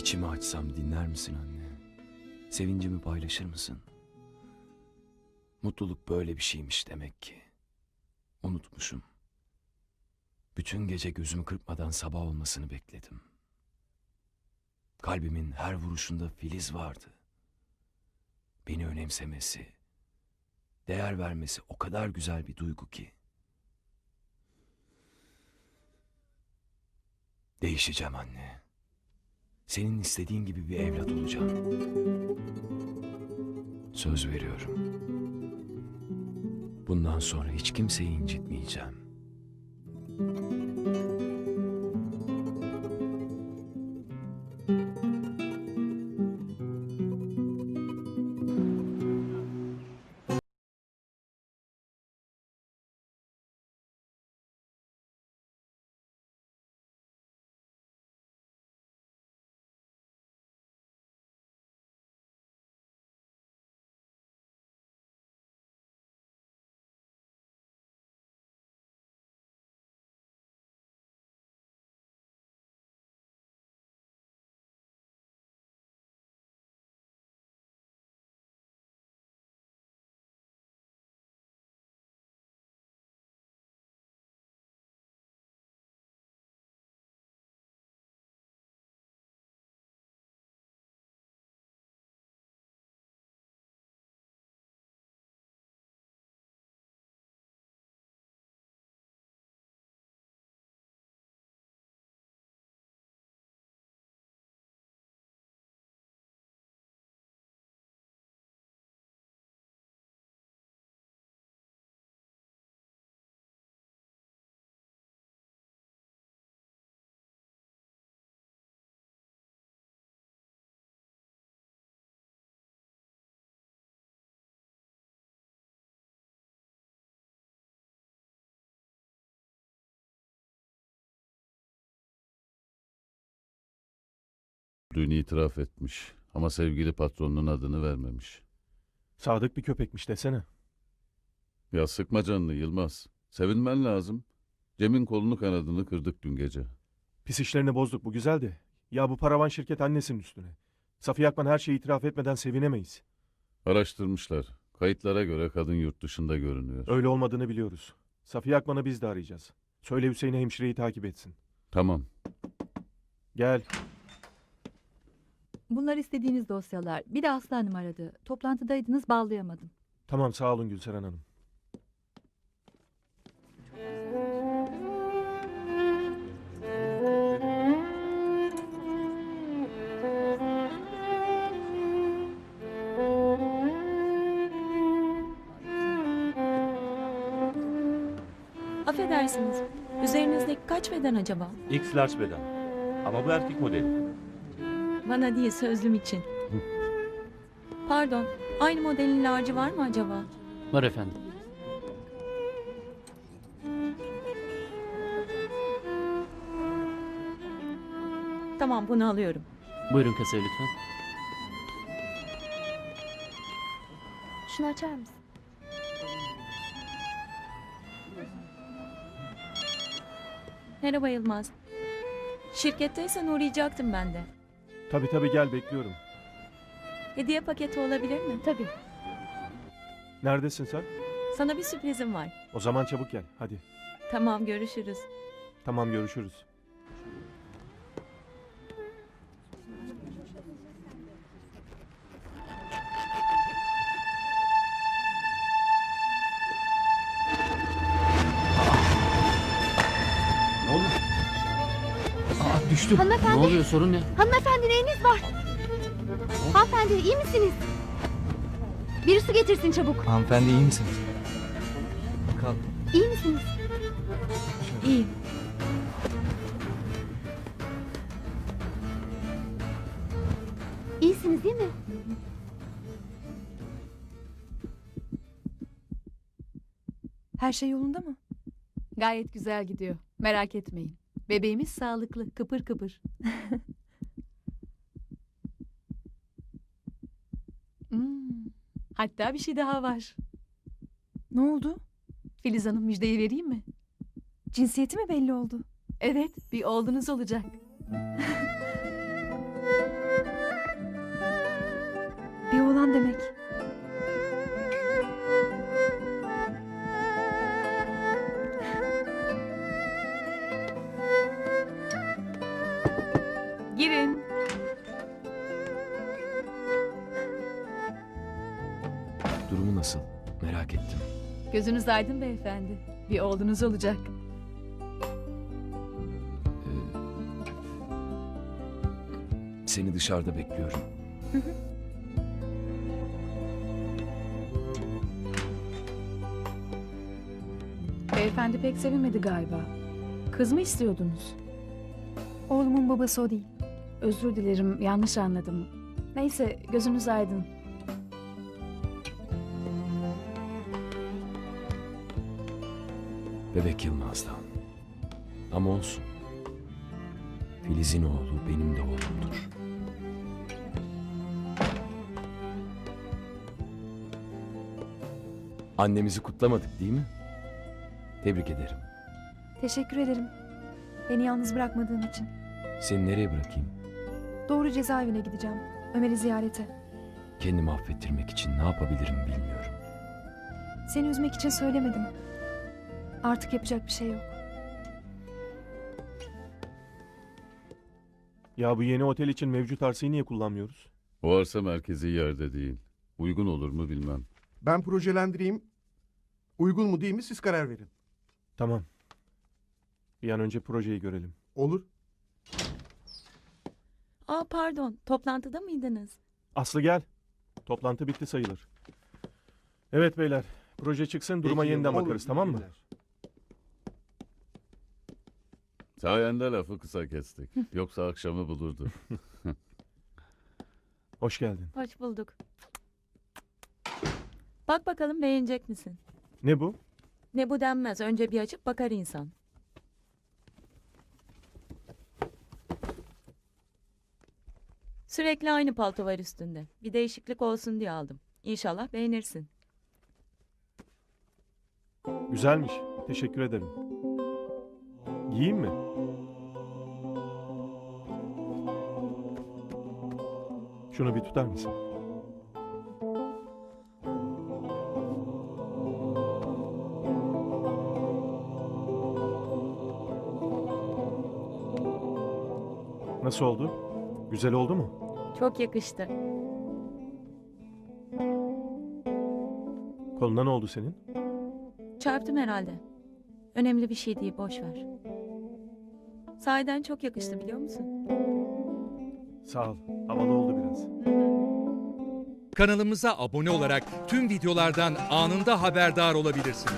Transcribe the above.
İçimi açsam dinler misin anne? Sevincimi paylaşır mısın? Mutluluk böyle bir şeymiş demek ki. Unutmuşum. Bütün gece gözümü kırpmadan sabah olmasını bekledim. Kalbimin her vuruşunda Filiz vardı. Beni önemsemesi, değer vermesi o kadar güzel bir duygu ki. Değişeceğim anne. Senin istediğin gibi bir evlat olacağım. Söz veriyorum. Bundan sonra hiç kimseyi incitmeyeceğim. Dün itiraf etmiş ama sevgili patronunun adını vermemiş. Sadık bir köpekmiş desene. Ya sıkma canını Yılmaz. Sevinmen lazım. Cem'in kolunu kanadını kırdık dün gece. Pis işlerini bozduk bu güzeldi. Ya bu paravan şirket annesinin üstüne. Safiye Akman her şeyi itiraf etmeden sevinemeyiz. Araştırmışlar. Kayıtlara göre kadın yurt dışında görünüyor. Öyle olmadığını biliyoruz. Safiye Akman'ı biz de arayacağız. Söyle Hüseyin'e hemşireyi takip etsin. Tamam. Gel. Bunlar istediğiniz dosyalar. Bir de Aslı Hanım aradı. Toplantıdaydınız bağlayamadım. Tamam sağ olun Gülseren Hanım. Affedersiniz. Üzerinizdeki kaç beden acaba? X large beden. Ama bu erkek modeli. Bana değil sözlüm için. Pardon. Aynı modelin large'ı var mı acaba? Var efendim. Tamam bunu alıyorum. Buyurun kasaya lütfen. Şunu açar mısın? Merhaba Yılmaz. Şirketteysen uğrayacaktım ben de. Tabii tabii gel bekliyorum. Hediye paketi olabilir mi? Tabii. Neredesin sen? Sana bir sürprizim var. O zaman çabuk gel. Hadi. Tamam görüşürüz. Tamam görüşürüz. Aa düştü. Hanımefendi. Ne oluyor sorun ne? Hanımefendi neyiniz var? Hanımefendi iyi misiniz? Bir su getirsin çabuk. Hanımefendi iyi misiniz? Kalk. İyi misiniz? İyi. İyisiniz değil mi? Her şey yolunda mı? Gayet güzel gidiyor. Merak etmeyin. Bebeğimiz sağlıklı, kıpır kıpır. Hmm, Hatta bir şey daha var. Ne oldu? Filiz Hanım müjdeyi vereyim mi? Cinsiyeti mi belli oldu? Evet, bir oğlunuz olacak. Bir oğlan demek. Girin. Durumu nasıl? Merak ettim. Gözünüz aydın beyefendi. Bir oğlunuz olacak. Seni dışarıda bekliyorum. Beyefendi pek sevinmedi galiba. Kız mı istiyordunuz? Oğlumun babası o değil. Özür dilerim yanlış anladım. Neyse gözünüz aydın. Bebek Yılmaz'dan. Ama olsun. Filiz'in oğlu benim de oğlumdur. Annemizi kutlamadık değil mi? Tebrik ederim. Teşekkür ederim. Beni yalnız bırakmadığın için. Seni nereye bırakayım? Doğru cezaevine gideceğim. Ömer'i ziyarete. Kendimi affettirmek için ne yapabilirim bilmiyorum. Seni üzmek için söylemedim. Artık yapacak bir şey yok. Ya bu yeni otel için mevcut arsayı niye kullanmıyoruz? O arsa merkezi yerde değil. Uygun olur mu bilmem. Ben projelendireyim. Uygun mu değil mi siz karar verin. Tamam. Bir an önce projeyi görelim. Olur. Aa pardon. Toplantıda mıydınız? Aslı gel. Toplantı bitti sayılır. Evet beyler. Proje çıksın duruma Peki, yeniden olur. bakarız tamam mı? Sayende lafı kısa kestik. Yoksa akşamı bulurdu. Hoş geldin. Hoş bulduk. Bak bakalım beğenecek misin? Ne bu? Ne bu denmez. Önce bir açıp bakar insan. Sürekli aynı palto var üstünde. Bir değişiklik olsun diye aldım. İnşallah beğenirsin. Güzelmiş. Teşekkür ederim. Giyeyim mi? Şunu bir tutar mısın? Nasıl oldu? Güzel oldu mu? Çok yakıştı. Koluna ne oldu senin? Çarptım herhalde. Önemli bir şey değil, boş ver. Sahiden çok yakıştı biliyor musun? Sağ ol. Havalı oldu biraz. Kanalımıza abone olarak tüm videolardan anında haberdar olabilirsiniz.